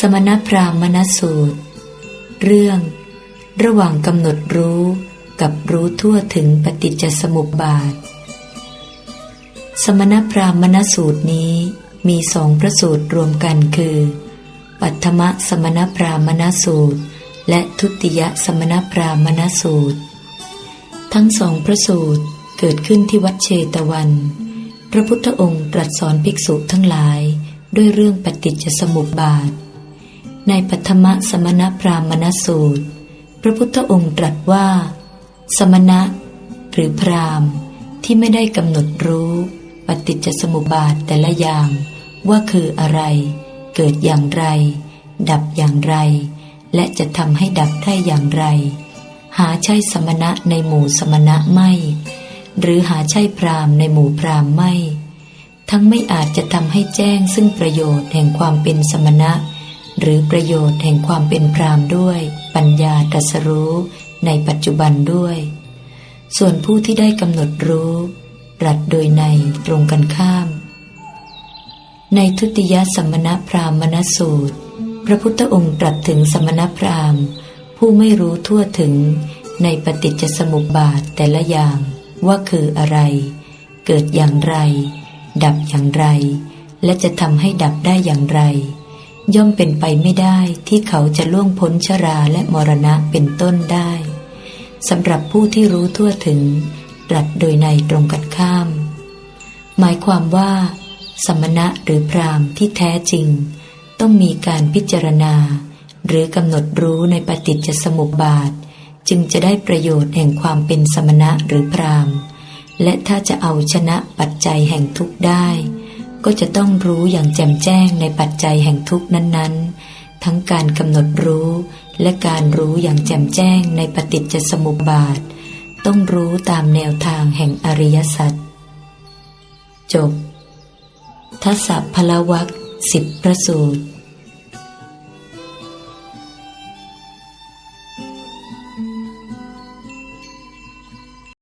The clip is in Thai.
สมณพราหมณสูตร เรื่อง ระหว่างกำหนดรู้กับรู้ทั่วถึงปฏิจจสมุปบาท สมณพราหมณสูตรนี้มีสองพระสูตรรวมกันคือ ปัทมสมณพราหมณสูตร และทุติยสมณพราหมณสูตร ทั้งสองพระสูตรเกิดขึ้นที่วัดเชตวัน พระพุทธองค์ตรัสสอนภิกษุทั้งหลายด้วยเรื่องปฏิจจสมุปบาท ในปัทมสมณพราหมณสูตร พระพุทธองค์ตรัสว่า สมณะ หรือพราหมณ์ที่ไม่ได้กำหนดรู้ปฏิจจสมุปบาทแต่ละอย่างว่าคืออะไร เกิดอย่างไร ดับอย่างไร และจะทำให้ดับได้อย่างไร หาใช่สมณะในหมู่สมณะไม่ หรือหาใช่พราหมณ์ในหมู่พราหมณ์ไม่ ทั้งไม่อาจจะทำให้แจ้งซึ่งประโยชน์แห่งความเป็นสมณะ หรือประโยชน์แห่งความเป็นพรามด้วยปัญญาตรัสรู้ในปัจจุบันด้วย ส่วนผู้ที่ได้กำหนดรู้ตรัสโดยในตรงกันข้าม ในทุติยสมณพราหมณสูตร พระพุทธองค์ตรัสถึงสมณพราหมณ์ ผู้ไม่รู้ทั่วถึงในปฏิจจสมุปบาทแต่ละอย่างว่าคืออะไร เกิดอย่างไร ดับอย่างไร และจะทำให้ดับได้อย่างไร ย่อมเป็นไปไม่ได้ที่เขาจะล่วงพ้นชราและมรณะเป็นต้นได้สำหรับผู้ที่รู้ทั่วถึงตรัสโดยในตรงกันข้าม หมายความว่า สมณะหรือพรามที่แท้จริง ต้องมีการพิจารณา หรือกำหนดรู้ในปฏิจจสมุปบาท จึงจะได้ประโยชน์แห่งความเป็นสมณะหรือพรามและถ้าจะเอาชนะปัจจัยแห่งทุกข์ได้ ก็จะต้องรู้อย่างแจ่มแจ้งในปัจจัยแห่งทุกข์นั้น ๆ ทั้งการกำหนดรู้และการรู้อย่างแจ่มแจ้งในปฏิจจสมุปบาท ต้องรู้ตามแนวทางแห่งอริยสัจจบทัศพลวักสิบพระสูตร